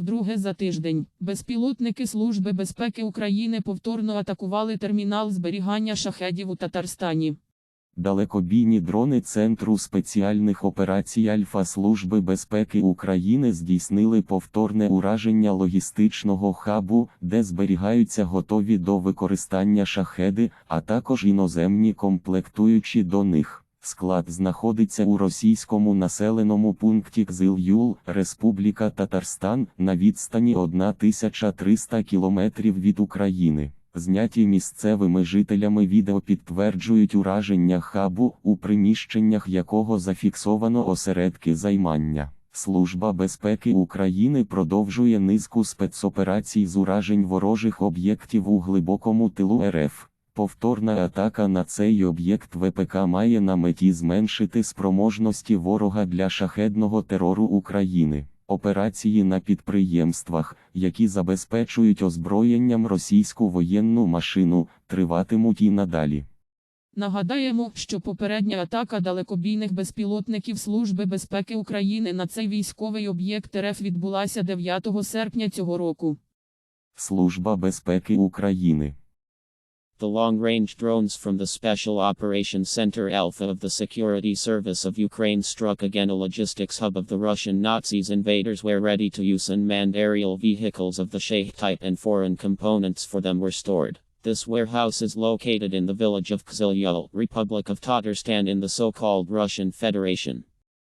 Вдруге за тиждень безпілотники Служби безпеки України повторно атакували термінал зберігання шахедів у Татарстані. Далекобійні дрони Центру спеціальних операцій Альфа Служби безпеки України здійснили повторне ураження логістичного хабу, де зберігаються готові до використання шахеди, а також іноземні комплектуючі до них. Склад знаходиться у російському населеному пункті Кзил-Юл, Республіка Татарстан, на відстані 1300 кілометрів від України. Зняті місцевими жителями відео підтверджують ураження хабу, у приміщеннях якого зафіксовано осередки займання. Служба безпеки України продовжує низку спецоперацій з уражень ворожих об'єктів у глибокому тилу РФ. Повторна атака на цей об'єкт ВПК має на меті зменшити спроможності ворога для шахедного терору України. Операції на підприємствах, які забезпечують озброєнням російську воєнну машину, триватимуть і надалі. Нагадаємо, що попередня атака далекобійних безпілотників Служби безпеки України на цей військовий об'єкт РФ відбулася 9 серпня цього року. Служба безпеки України. The long range drones from the Special Operations Center Alpha of the Security Service of Ukraine struck again a logistics hub of the Russian Nazis invaders where ready to use unmanned aerial vehicles of the Sheikh type and foreign components for them were stored. This warehouse is located in the village of Kzylyul, Republic of Tatarstan in the so called Russian Federation.